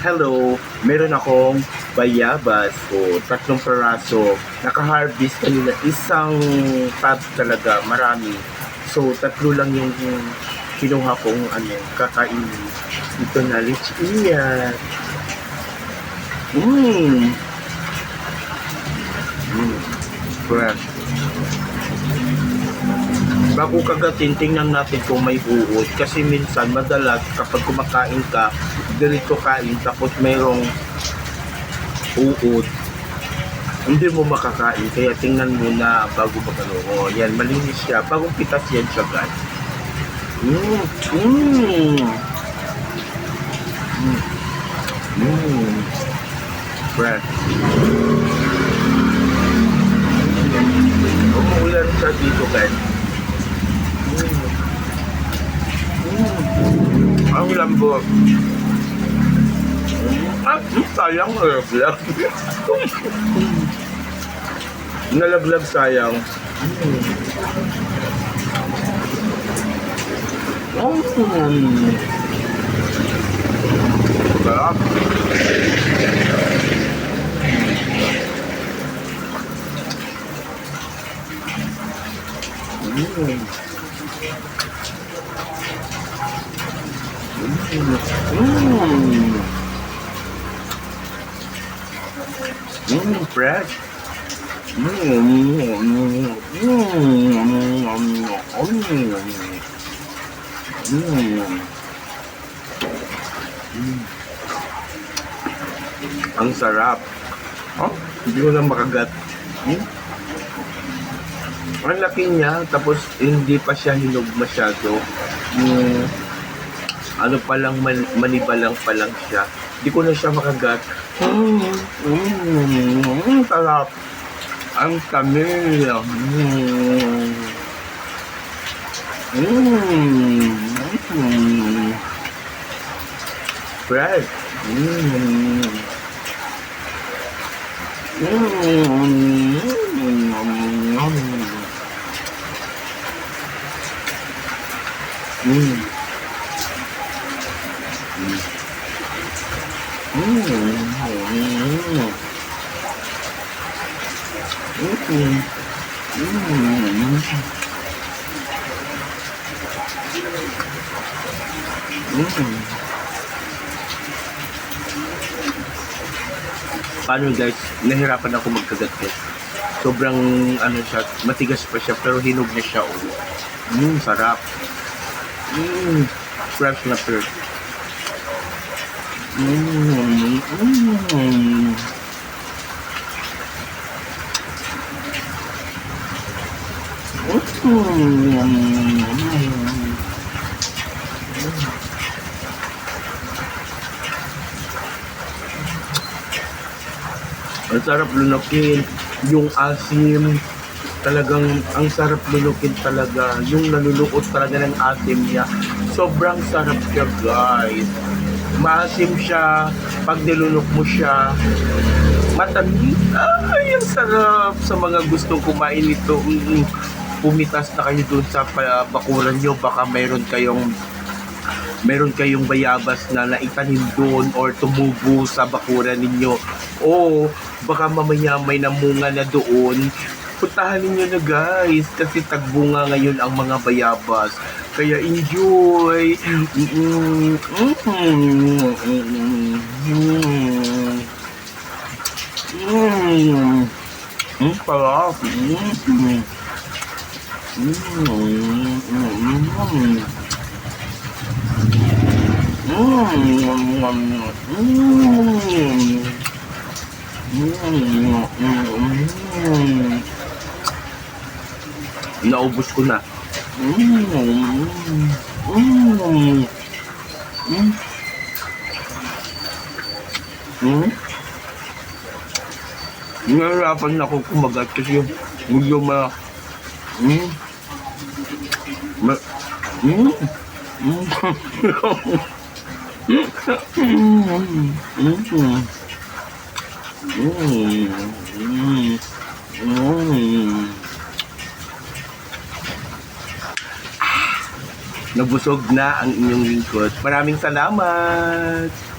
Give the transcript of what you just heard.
Hello, meron akong bayabas o tatlong peraso. Naka-harvest kanina isang tab talaga, marami. So, tatlo lang yung kinuha kong ano, kakainin. Ito na, lichiya. Mmm. Mmm. Fresh. Bago kagatin, tingnan natin kung may uod. Kasi minsan, madalas, kapag kumakain ka, ganito kain, tapos mayroong uod. Hindi mo makakain, kaya tingnan mo na bago magano. O, yan, malinis siya. Bagong pitas yan siya, guys. Mmm! Mmm! Mmm! Mmm! Fresh. Umuulan siya dito, guys. Lambot. Mm. Ah, sayang nalaglag. nalaglag sayang. Mm. Sarap. Mm. Mmm. Mmm, fresh. Mmm. Mmm. Ang sarap. Oh, hindi ko lang makagat. Hmm? Ang laki niya, tapos hindi pa siya hinog masyado. Hmm, ano pa lang, man, maniba lang pa lang siya. Hindi ko na siya makagat. Mm, mm, mm, sarap. Ang tamis. Mm. Mm, mm. Fresh. Mm. Mm, Mm. Mm. Mm. Mm. Mm. Paano guys, nahirapan ako magkagat guys. Sobrang ano siya, matigas pa siya pero hinog na siya. Oh. Mm, sarap. Mm, fresh na fresh. Mm, mm. Mm. Ang sarap lunukin. Yung asim, talagang ang sarap lunukin talaga. Yung nalulukot talaga ng asim niya. Sobrang sarap siya, guys. Maasim siya. Pag nilunok mo siya, matamis. Ay, ang sarap sa mga gustong kumain ito. Mm, pumitas na kayo doon sa bakuran nyo. Baka mayroon kayong meron kayong bayabas na naitanim doon or tumubo sa bakuran ninyo o baka mamaya may namunga na doon puntahan ninyo na guys kasi tagbunga ngayon ang mga bayabas kaya enjoy mm mm mm mm mm mm sarap mm mm mm mm Naubos ko na. Nahirapan na ako kumagat kasi yung medyo ma... Mm, ma... Mm, mm, Nabusog na ang inyong lingkod. Maraming salamat!